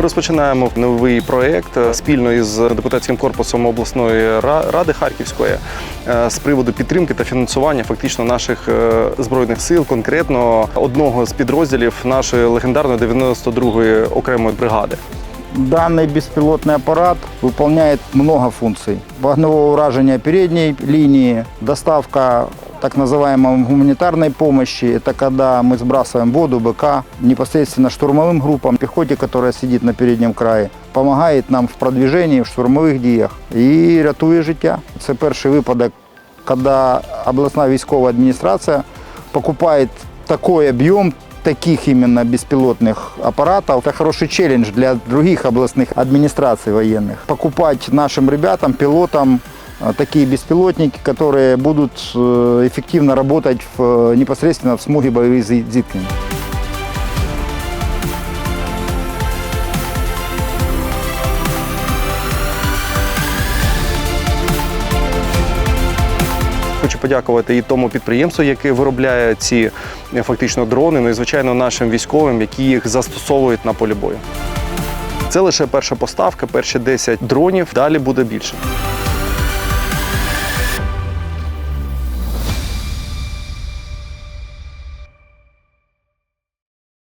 розпочинаємо новий проєкт е, спільно із депутатським корпусом обласної ра- ради Харківської е, з приводу підтримки та фінансування фактично наших е, збройних сил, конкретно одного з підрозділів нашої легендарної 92-ї окремої бригади. Данный беспилотный аппарат выполняет много функций. Вогневое уражение передней линии, доставка так называемой гуманитарной помощи. Это когда мы сбрасываем воду, БК непосредственно штурмовым группам, пехоте, которая сидит на переднем крае. Помогает нам в продвижении, в штурмових діях і рятує життя. Це перший випадок, коли обласна військова адміністрація покупає такой объем таких именно беспилотных аппаратов. Это хороший челлендж для других областных администраций военных. Покупать нашим ребятам, пилотам э, такие беспилотники, которые будут э, эффективно работать в, э, непосредственно в смуге боевых зи- зіткнень. Хочу подякувати і тому підприємству, яке виробляє ці е, фактично дрони, ну і звичайно нашим військовим, які їх застосовують на полі бою. Це лише перша поставка, перші 10 дронів. Далі буде більше.